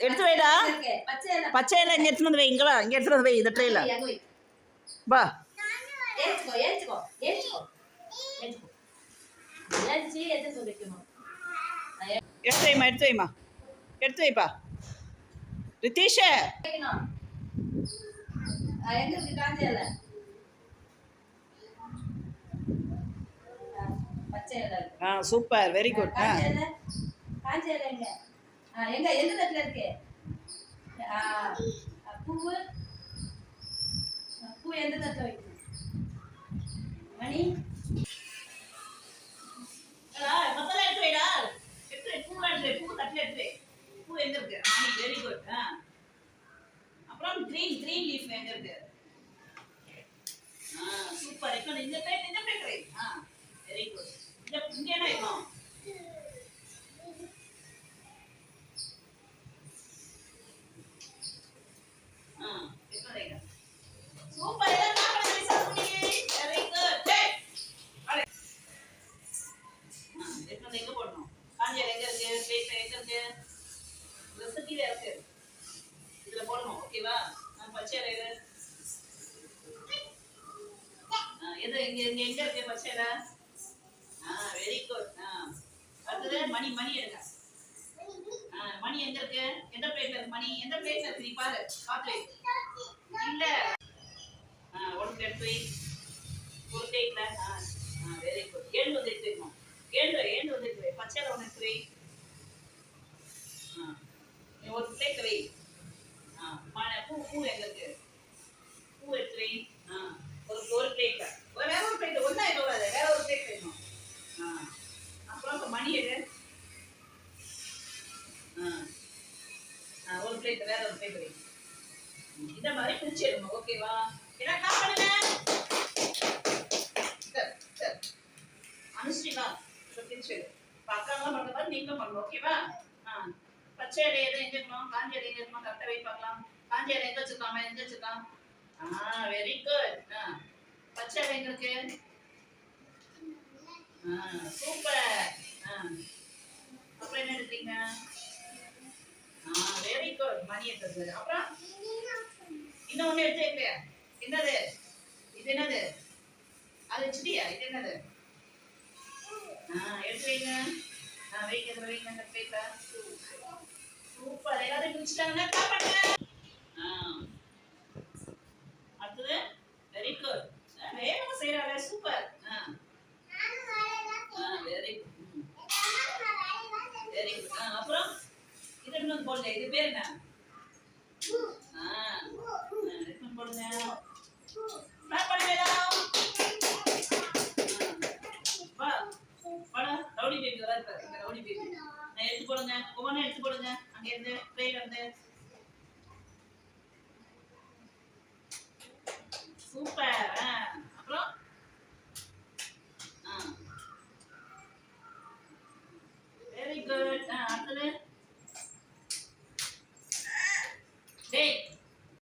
எடுத்து வைடா. பச்சை இலை. இங்கே எடுத்துட்டு வந்து வை. இங்கே இங்கே எடுத்துட்டு வந்து வை இந்த ட்ரெயில வை. எடுத்து வைமா எடுத்து வைமா எடுத்து வைப்பா. ரித்தீஷ். ஆ சூப்பர். வெரி குட் ஆ. எங்க? ஆ, எங்க எந்த தட்டுல இருக்கு? ஆ, ஆ, பூவு? ஆ, பூ எந்த தட்டுல வைக்கணும் மணி? மொத்தம் எடுத்து வைடா. எடுத்து வை பூ எடுத்து வை பூ தட்டில் எடுத்து வை. பூ எங்க இருக்கு? வெரி குட் ஆ. அப்புறம் கிரீன் கிரீன் லீஃப் எங்க இருக்கு? சூப்பர் இப்போ இந்த பிளேட் இந்த பிளேட் வை. ஆ வெரி குட் இந்த இங்க என்ன வைக்கணும்? பச்சை இலை ஆ, எது? இங்க இங்க எங்க இருக்கு பச்சை இலை? ஆ வெரி குட் ஆ அடுத்தது மணி மணி எடுங்க ஆ மணி எங்க இருக்கு? எந்த பிளேட்ல இருக்கு மணி? எந்த பிளேட்ல இருக்கு? நீ பாரு பாத்து வை. இல்ல. ஆ ஒரு பிளேட் வை ஒரு பிளேட்ல ஆ வெரி குட் ஏழு வந்து எடுத்துக்கணும் ஏழு ஏழு வந்து எடுத்து வை பச்சையில ஒன்று எடுத்து வை ஆ நீ ஒரு பிளேட் வை ஆ மான பூ பூ எங்க இருக்கு பூ எடுத்து வை ஆ ஒரு ஒரு பிளேட்ல ஒரு வேற ஒரு பிளேட் ஒன்றா எவ்வளோ வேற ஒரு பிளேட் வேணும் ஆ அப்புறம் இப்ப மணி எடு ஆ ஆ ஒரு பிளேட் வேற ஒரு பிளேட் வை இந்த மாதிரி பிரிச்சு எடுக்கணும் ஓகேவா என்ன கால் பண்ணுங்க சரி, சரி. அனுஷ்டிகா இதை பிரிச்சு எடு பக்காலாம் பண்ற மாதிரி நீங்களும் பண்ணணும் ஓகேவா ஆ பச்சை இலை எதை எங்க இருக்கணும் காஞ்ச இலை எங்க இருக்கணும் கரெக்டாக வை பார்க்கலாம் காஞ்ச இலை எங்க வச்சிருக்காம எங்க வச்சிருக்கான் ஆ வெரி குட் ஆ பச்சை இலை சூப்பர். அப்புறம் என்ன எடுத்தீங்க வெரி குட் மணி எடுத்தது அப்புறம்? இன்னும் ஒண்ணு எடுத்து என்னது? இது என்னது? அது வச்சுட்டியா இது என்னது? ஆ எடுத்து வைங்க ஆ வைங்க வைங்க சூப்பர். எல்லாத்தையும் பிடிச்சிட்டாங்கன்னா காப்பாடுங்க ஆ அடுத்தது வெரி குட் வேகமா செய்யறாங்க super very good very good அப்புறம் இது என்ன போடுங்க. இது பேர் என்ன? போடுங்க. ரவுடி பேபி வர இருப்பாரு ரவுடி பேபி. நான் எடுத்து போடுங்க. ஒவ்வொன்றும் எடுத்து போடுங்க. அங்க இருந்து ட்ரெயில சூப்பர்